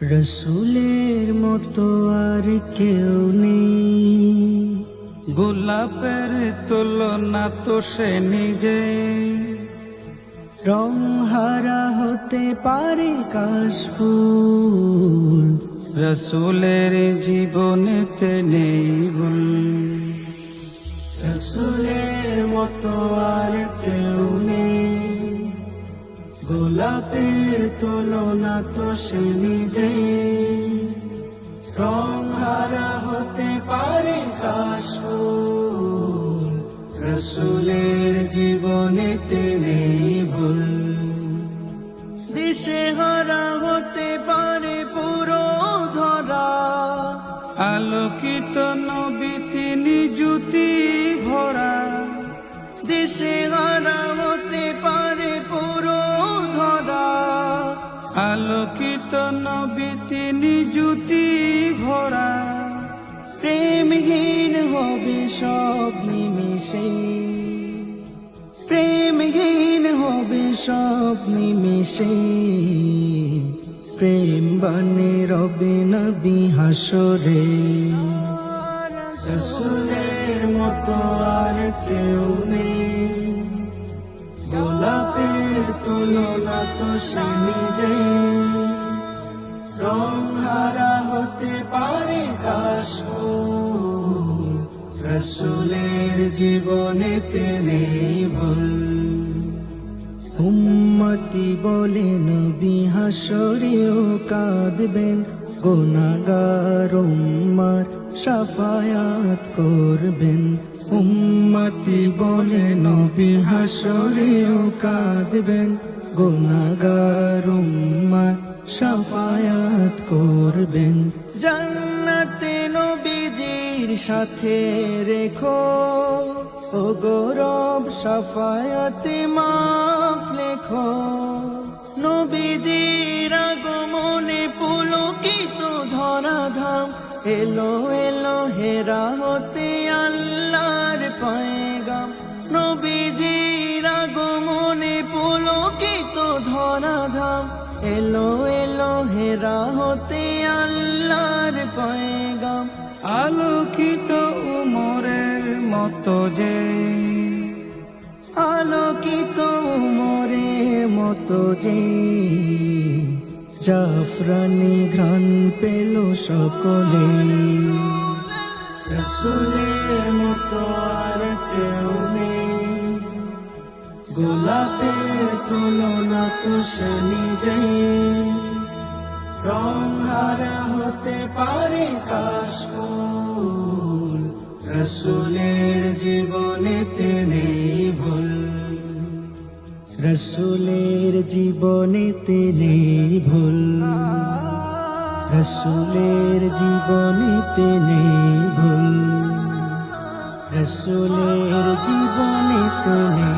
রসুলের মতো আর কেউ নেই। গোলাপের তুলনা তো সে নিজে। রং হারা হতে পারে কাশফুল, রসুলের জীবনেতে নেই ভুল। রসুলের মতো আর কেউ গোলাপের তুলনা তো সে নিজে সংহারা হতে পারে কাশফুল রসুলের জীবনে নেই ভুল। দিশে হারা হতে পারে পুরো ধরা। আলোকিত নবী তিনি জ্যোতি ভরা। দিশে আলোকিত নবী তিনি জ্যোতি ভরা, প্রেমহীন হবে সব নিমিষে। প্রেমহীন হবে সব নিমিষে। প্রেম বানে রবে নবী হাসরে। রসুলের মতো আর কেউ নেই। গোলাপের না তো সে নিজে। সংহারা হতে পারে রসুলের জীবনে নেই ভুল উম্মতি বলে নবী হাসরেও কাঁদবেন গুনাগার উম্মার সাফায়াত করবেন। উম্মতি বলে নবী হাসরেও কাঁদবেন গুনাগার উম্মার সাফায়াত করবেন। জান্নাতে নবীজির সাথে রেখো ও গৌরব সাফায়াতে লেখো নবীজির আগমনে পুলকিত ধরাধাম। এলো এলো হেরা হতে আল্লাহর পয়গাম। নবীজির আগমনে পুলকিত ধরাধাম। এলো এলো হেরা হতে আল্লাহর পয়গাম। আলোকিত উমরের মতো যে আলোকিত মোরের মতো যে জাফরানি ঘ্রাণ পেল সকলে। রসুলের মতো আর কেউ নেই। গোলাপের তুলনা তো সে নিজে সংহারা হতে পারে কাশফুল। রসুলের জীবনে ভুল রসুলের জীবনে নেই ভুল। রসুলের জীবনে নেই ভুল। রসুলের জীবনে নেই